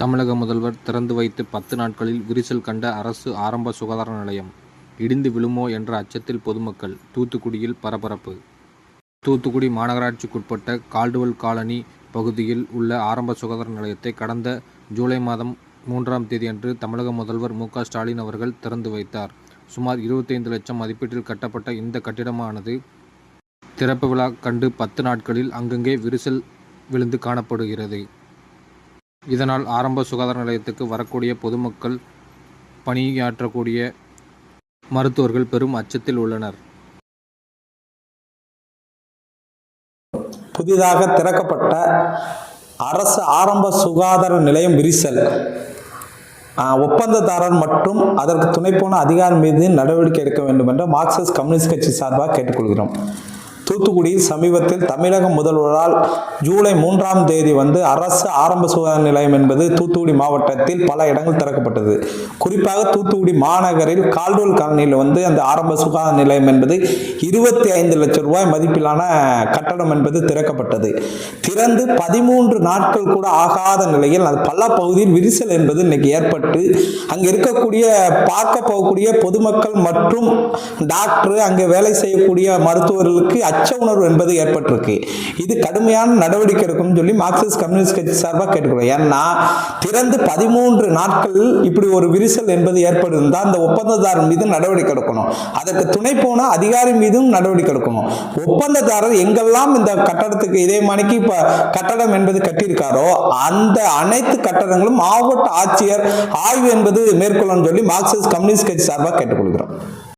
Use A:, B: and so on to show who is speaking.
A: தமிழக முதல்வர் திறந்து வைத்து பத்து நாட்களில் விரிசல் கண்ட அரசு ஆரம்ப சுகாதார நிலையம். இடிந்து விழுமோ என்ற அச்சத்தில் பொதுமக்கள் தூத்துக்குடியில் பரபரப்பு. தூத்துக்குடி மாநகராட்சிக்குட்பட்ட கால்டுவல் காலனி பகுதியில் உள்ள ஆரம்ப சுகாதார நிலையத்தை கடந்த ஜூலை மாதம் மூன்றாம் தேதியன்று தமிழக முதல்வர் மு ஸ்டாலின் அவர்கள் திறந்து வைத்தார். சுமார் இருபத்தைந்து லட்சம் மதிப்பீட்டில் கட்டப்பட்ட இந்த கட்டிடமானது திறப்பு விழா கண்டு பத்து நாட்களில் அங்கங்கே விரிசல் விழுந்து காணப்படுகிறது. இதனால் ஆரம்ப சுகாதார நிலையத்துக்கு வரக்கூடிய பொதுமக்கள் பணியாற்றக்கூடிய மருத்துவர்கள் பெரும் அச்சத்தில் உள்ளனர்.
B: புதிதாக திறக்கப்பட்ட அரசு ஆரம்ப சுகாதார நிலையம் விரிசல். ஒப்பந்ததாரர் மற்றும் அதற்கு துணை போன அதிகாரம் மீது நடவடிக்கை எடுக்க வேண்டும் என்று மார்க்சிஸ்ட் கம்யூனிஸ்ட் கட்சி சார்பாக கேட்டுக்கொள்கிறோம். தூத்துக்குடியில் சமீபத்தில் தமிழக முதல்வரால் ஜூலை மூன்றாம் தேதி வந்து அரசு ஆரம்ப சுகாதார நிலையம் என்பது தூத்துக்குடி மாவட்டத்தில் பல இடங்கள் திறக்கப்பட்டது. குறிப்பாக தூத்துக்குடி மாநகரில் கால்டோல் காலனியில் வந்து அந்த ஆரம்ப சுகாதார நிலையம் என்பது இருபத்தி ஐந்து லட்சம் ரூபாய் மதிப்பிலான கட்டடம் என்பது திறக்கப்பட்டது. திறந்து பதிமூன்று நாட்கள் கூட ஆகாத நிலையில் அது பல பகுதியில் விரிசல் என்பது இன்னைக்கு ஏற்பட்டு அங்கே இருக்கக்கூடிய பார்க்க போகக்கூடிய பொதுமக்கள் மற்றும் டாக்டர் அங்கே வேலை செய்யக்கூடிய மருத்துவர்களுக்கு அச்ச உணர்வு என்பது ஏற்பட்டிருக்கு. இது கடுமையான நடவடிக்கை எடுக்கணும்னு சொல்லி மார்க்சிஸ்ட் கம்யூனிஸ்ட் கட்சி சார்பாக கேட்டுக்கிறோம் ஏன்னா திறந்து பதிமூன்று நாட்கள் இப்படி ஒரு விரிசல் என்பது ஏற்பட்டிருந்தால் அந்த ஒப்பந்ததாரர் மீது நடவடிக்கை எடுக்கணும். அதற்கு துணை போன அதிகாரி மீதும் நடவடிக்கை எடுக்கணும். ஒப்பந்ததாரர் எங்கெல்லாம் இந்த கட்டடத்துக்கு இதே மணிக்கு இப்போ கட்டடம் என்பது கட்டியிருக்காரோ அந்த அனைத்து கட்டடங்களும் மாவட்ட ஆட்சியர் ஆய்வு என்பது மேற்கொள்ளணும் சொல்லி மார்க்சிஸ்ட் கம்யூனிஸ்ட் கட்சி சார்பாக கேட்டுக்கொள்கிறோம்.